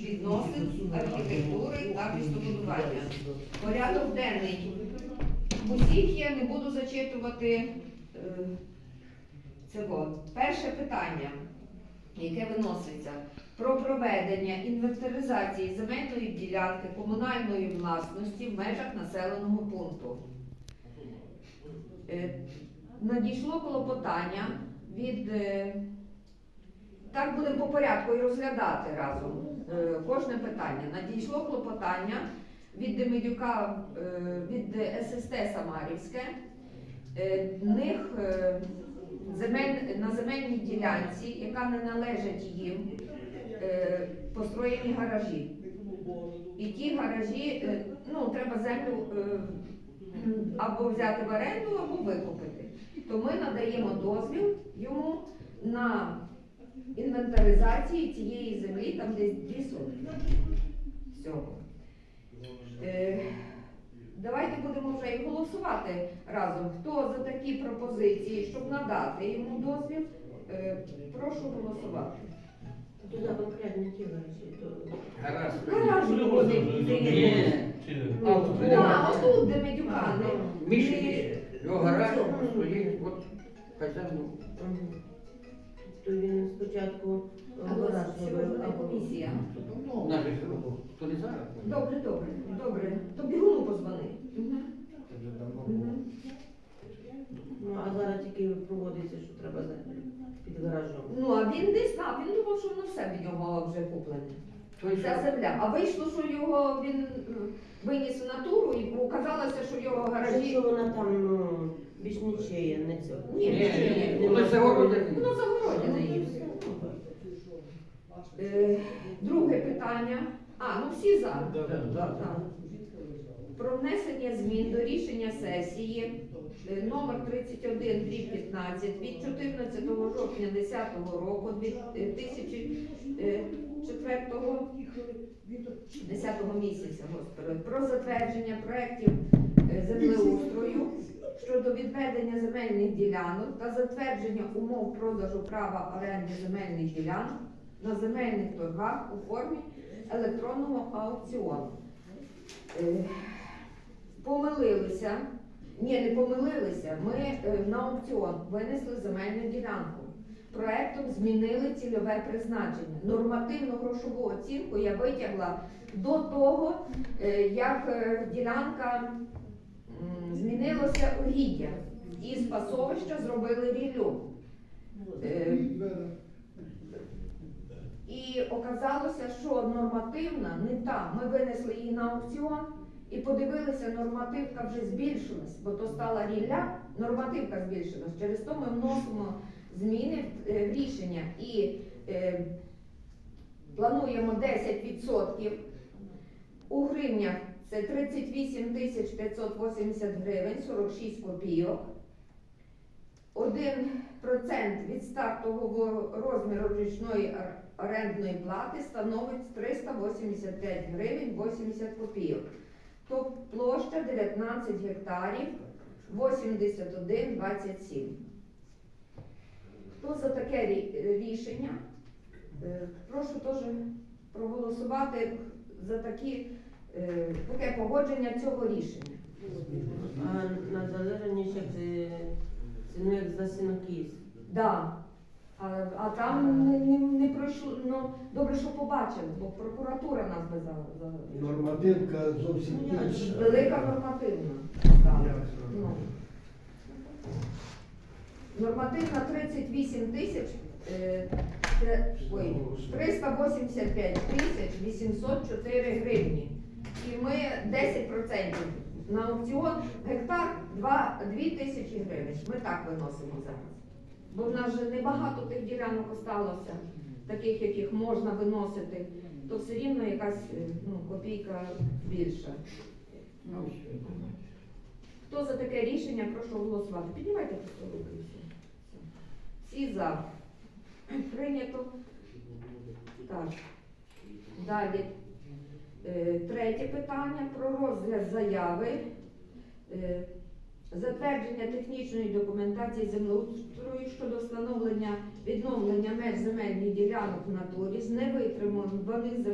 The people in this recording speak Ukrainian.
відносин, архітектури та містобудування. Порядок денний. Усіх я не буду зачитувати е, цього. Перше питання, яке виноситься, про проведення інвентаризації земельної ділянки комунальної власності в межах населеного пункту. Е, Надійшло клопотання від. Так будемо по порядку і розглядати разом е, кожне питання. Надійшло клопотання від Демидюка, е, від ССТ Самарівське. Е, них на земельній ділянці, яка не належить їм, построєні гаражі. І ті гаражі, ну, треба землю або взяти в оренду, або викупити. То ми надаємо дозвіл йому на інвентаризацію цієї землі, там десь дві сотні всього. Е, Давайте будемо вже і голосувати разом. Хто за такі пропозиції, щоб надати йому дозвіл, е, прошу голосувати. Туди конкретно ті речі, то Гаразд. Гараж буде. Ні. А, от. Отут, де медюка. не- Міші, його гараж от хазяїн. То він спочатку А гараж ось сьогодні робив, буде а комісія. То не зараз. Добре, добре, добре. То Бігуну позвони. Ну а зараз тільки проводиться, що треба під гаражом. Ну, а він не знав, він думав, що воно все від нього вже куплене. Той, Ця що земля. А вийшло, що його він е, виніс в натуру і оказалося, що його гаражі. Якщо вона там ну, більш нічиє, не цього. Ні, Ні, ні, ні, воно загородне. Воно загородяне і все. Е, Друге питання. А, ну всі за. Так, так. Так. Про внесення змін до рішення сесії е, номер 31 15 від 14 жовтня 10 року 2004 10 місяця господи, про затвердження проєктів е, землеустрою щодо відведення земельних ділянок та затвердження умов продажу права оренди земельних ділянок на земельних торгах у формі електронного аукціону. Е, Помилилися, ні, не помилилися. Ми е, на аукціон винесли земельну ділянку. Проектом змінили цільове призначення. Нормативну грошову оцінку я витягла до того, е, як ділянка м, змінилося угіддя. І з пасовища зробили ріллю. Е, оказалося, що нормативна не та. Ми винесли її на аукціон і подивилися, нормативка вже збільшилась, бо то стала рілля, нормативка збільшилась. Через то ми вносимо зміни е, в рішення і е, плануємо 10%. У гривнях це 38 тисяч 580 гривень 46 копійок. 1% від стартового розміру річної орендної плати становить 385 гривень 80 копійок. Тобто площа 19 гектарів 81,27. Хто за таке рішення? Е, Прошу теж проголосувати за такі, е, таке погодження цього рішення. А на це як за сінокіс. Да. А, а там не, не, не пройшло, ну добре, що побачили, бо прокуратура нас би за, за... Нормативка зовсім інша. велика нормативна. Да. Ну. Нормативна 38 тисяч е, те- ой, 385 тисяч 804 гривні. І ми 10% на аукціон гектар 2, 2 тисячі гривень. Ми так виносимо зараз. Бо в нас же небагато тих ділянок осталося, таких, яких можна виносити, то все рівно якась е, ну, копійка більша. Ну. Хто за таке рішення, прошу голосувати. Піднімайте просто руки всі. Всі за. Прийнято. Так. Далі. Е, Третє питання про розгляд заяви. е, Затвердження технічної документації землеустрою щодо встановлення відновлення меж земельних ділянок в натурі з невитримуваних земель.